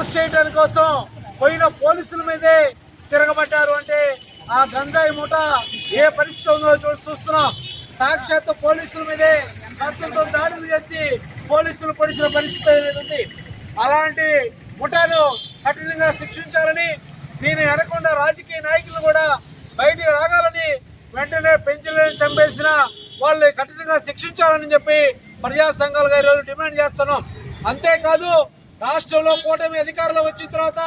Arrest చేయడానికి కోసం పోయిన పోలీసుల మీదే తిరగబడ్డారు. అంటే ఆ గంజాయి మూట ఏ పరిస్థితి ఉందో చూసి చూస్తున్నాం. సాక్షాత్ పోలీసుల మీదే కత్తులతో దాడులు చేసి పోలీసులు పొడిచిన పరిస్థితి అనేది ఉంది అలాంటి ముఠాను కఠినంగా శిక్షించాలని దీని అనకుండా రాజకీయ నాయకులు కూడా బయటికి రాగాలని వెంటనే పెంచులను చంపేసిన వాళ్ళు కఠినంగా శిక్షించాలని చెప్పి ప్రజా సంఘాలుగా ఈరోజు డిమాండ్ చేస్తున్నాం. అంతేకాదు రాష్ట్రంలో కూటమి అధికారంలో వచ్చిన తర్వాత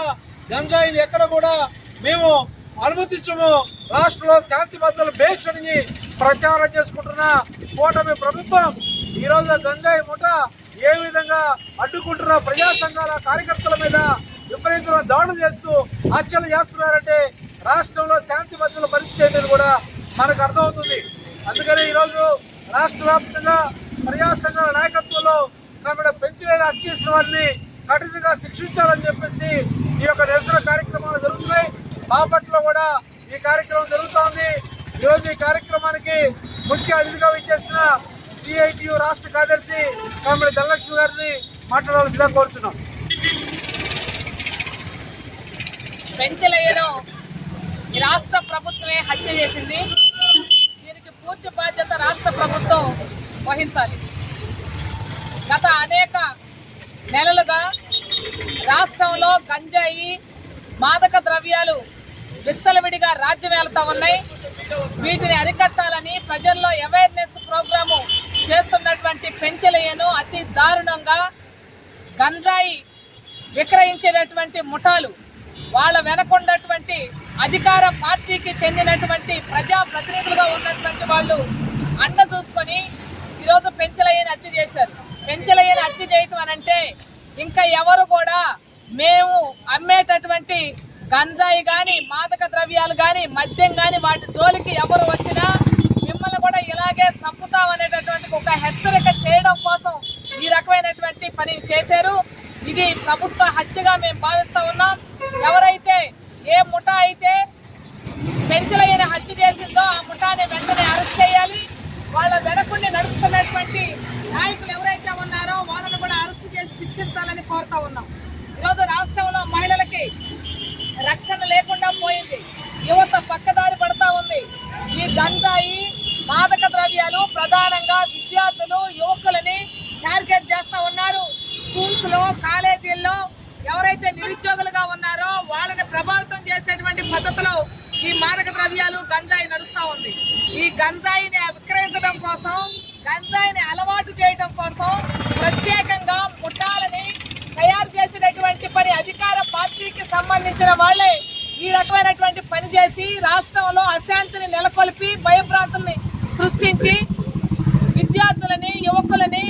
గంజాయిని ఎక్కడ కూడా మేము అనుమతించము. రాష్ట్రంలో శాంతి భద్రతలు భేక్షణని ప్రచారం చేసుకుంటున్న కూటమి ప్రభుత్వం ఈ గంజాయి ముఠ ఏ విధంగా అడ్డుకుంటున్న ప్రజా సంఘాల కార్యకర్తల మీద విపరీతమైన దాడులు చేస్తూ హత్యలు చేస్తున్నారంటే రాష్ట్రంలో శాంతి భద్రతల పరిస్థితి అనేది కూడా మనకు అర్థమవుతుంది. అందుకని ఈరోజు రాష్ట్ర వ్యాప్తంగా ప్రజా సంఘాల నాయకత్వంలో కాబట్టి పెంచిన హత్య చేసిన వారిని కఠినంగా శిక్షించాలని చెప్పేసి ఈ యొక్క నిరసన కార్యక్రమాలు జరుగుతున్నాయి. బాపట్లో కూడా ఈ కార్యక్రమం జరుగుతోంది. ఈరోజు ఈ కార్యక్రమానికి ముఖ్య అతిథిగా విచ్చేసిన సిఐటియు రాష్ట్ర కార్యదర్శి కామెడి ధనలక్ష్మి గారిని మాట్లాడవలసిందిగా కోరుతున్నాం పెంచలేయను ఈ రాష్ట్ర ప్రభుత్వమే హత్య చేసింది. దీనికి పూర్తి బాధ్యత రాష్ట్ర ప్రభుత్వం వహించాలి. గత అనేక నెలలుగా రాష్ట్రంలో గంజాయి మాదక ద్రవ్యాలు విచ్చలవిడిగా రాజ్యం వెళ్తా ఉన్నాయి. వీటిని అరికట్టాలని ప్రజల్లో అవేర్నెస్ ప్రోగ్రాము చేస్తున్నటువంటి పెంచలయ్యను అతి దారుణంగా గంజాయి విక్రయించేటటువంటి ముఠాలు వాళ్ళ వెనకున్నటువంటి అధికార పార్టీకి చెందినటువంటి ప్రజా ప్రతినిధులుగా ఉన్నటువంటి వాళ్ళు అండ చూసుకొని ఈరోజు పెంచలయ్యని హత్య చేశారు. పెంచలయ్యని హత్య చేయటం అని అంటే ఇంకా ఎవరు కూడా మేము అమ్మేటటువంటి గంజాయి కానీ మాదక ద్రవ్యాలు కానీ మద్యం కానీ వాటి జోలికి ఎవరు వచ్చినా మిమ్మల్ని కూడా ఇలాగే చంపుతాం అనేటటువంటి ఒక హెచ్చరిక చేయడం కోసం ఈ రకమైనటువంటి పని చేశారు. ఇది ప్రభుత్వ హత్యగా మేము భావిస్తా ఉన్నాం ఎవరైతే ఏ ముఠా అయితే పెంచలైన హత్య చేసిందో ఆ ముఠాని వెంటనే అరెస్ట్ చేయాలి వాళ్ళ వెనకుండి నడుపుతున్నటువంటి నాయకులు ఎవరైతే ఉన్నారో వాళ్ళని కూడా అరెస్ట్ చేసి శిక్షించాలని కోరుతా ఉన్నాం ఈరోజు రాష్ట్రంలో మహిళలకి రక్షణ లేకుండా పోయింది యువత పక్కదారి పడతా ఉంది ఈ గంజాయి మాదక ద్రవ్యాలు ప్రధానంగా విద్యార్థులు యువకులని టార్గెట్ చేస్తా ఉన్నారు కాలేజీల్లో ఎవరైతే నిరుద్యోగులుగా ఉన్నారో వాళ్ళని ప్రభావితం చేసేటువంటి పద్ధతిలో ఈ మారక ద్రవ్యాలు గంజాయి నడుస్తూ ఉంది. ఈ గంజాయిని విక్రయించడం కోసం గంజాయిని అలవాటు చేయడం కోసం ప్రత్యేకంగా ముఠాలని తయారు చేసినటువంటి పని అధికార పార్టీకి సంబంధించిన వాళ్ళే ఈ రకమైనటువంటి పని చేసి రాష్ట్రంలో అశాంతిని నెలకొల్పి భయభ్రాంతుల్ని సృష్టించి విద్యార్థులని యువకులని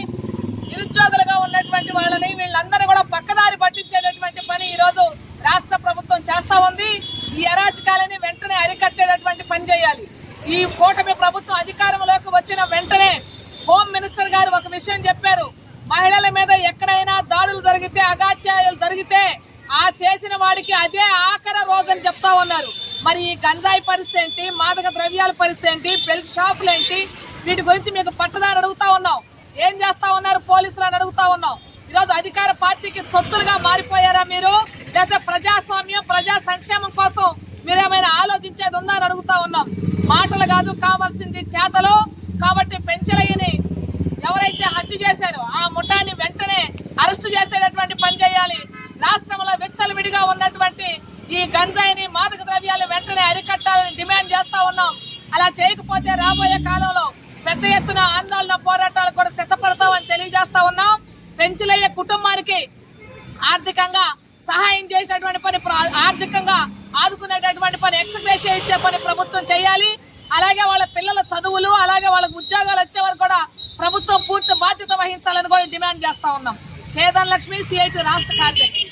ఉన్నటువంటి వాళ్ళని వీళ్ళందరినీ కూడా పక్కదారి పట్టించేటటువంటి పని ఈ రోజు రాష్ట్ర ప్రభుత్వం చేస్తా ఉంది. ఈ అరాచకాలని వెంటనే అరికట్టేటటువంటి పని చేయాలి. ఈ కూటమి ప్రభుత్వం అధికారంలోకి వచ్చిన వెంటనే హోమ్ మినిస్టర్ గారు ఒక విషయం చెప్పారు. మహిళల మీద ఎక్కడైనా దాడులు జరిగితే అగాత్యాయాలు జరిగితే ఆ చేసిన వాడికి అదే ఆఖర రోజని చెప్తా ఉన్నారు. మరి ఈ గంజాయి పరిస్థితి ఏంటి? మాదక ద్రవ్యాల పరిస్థితి ఏంటి? బెల్ట్ షాపులు ఏంటి? వీటి గురించి మీకు పట్టదారి అడుగుతా ఉన్నాం. ఏం చేస్తా ఉన్నారు? పోలీసులు అని అడుగుతా ఉన్నాం. ఈరోజు అధికార పార్టీకి తొత్తులుగా మారిపోయారా మీరు? లేకపోతే ప్రజాస్వామ్యం ప్రజా సంక్షేమం కోసం మీరేమైనా ఆలోచించేది ఉందా అని అడుగుతా ఉన్నాం. మాటలు కాదు కావాల్సింది చేతలు. కాబట్టి పెంచలయ్యని ఎవరైతే హత్య చేశారో ఆ ముఠాన్ని వెంటనే అరెస్టు చేసేటటువంటి పని చేయాలి. రాష్ట్రంలో విచ్చలవిడిగా ఉన్నటువంటి ఈ గంజాయిని మాదక ద్రవ్యాలు వెంటనే అరికట్టాలని డిమాండ్ చేస్తా ఉన్నాం. అలా చేయకపోతే రాబోయే కాలంలో పెద్ద ఎత్తున ఆందోళన పోరాటాలు కూడా సిద్ధపడతామని తెలియజేస్తా ఉన్నాం. పెంచులయ్యే కుటుంబానికి ఆర్థికంగా సహాయం చేసేటువంటి పని ఆర్థికంగా ఆదుకునేటటువంటి పని ఎక్స్ప్రెస్ ఇచ్చే పని ప్రభుత్వం చేయాలి. అలాగే వాళ్ళ పిల్లల చదువులు అలాగే వాళ్ళకి ఉద్యోగాలు వచ్చే వరకు కూడా ప్రభుత్వం పూర్తి బాధ్యత వహించాలని కూడా డిమాండ్ చేస్తా ఉన్నాం. కేదార్ లక్ష్మి సిఐటి రాష్ట్ర కార్యదర్శి.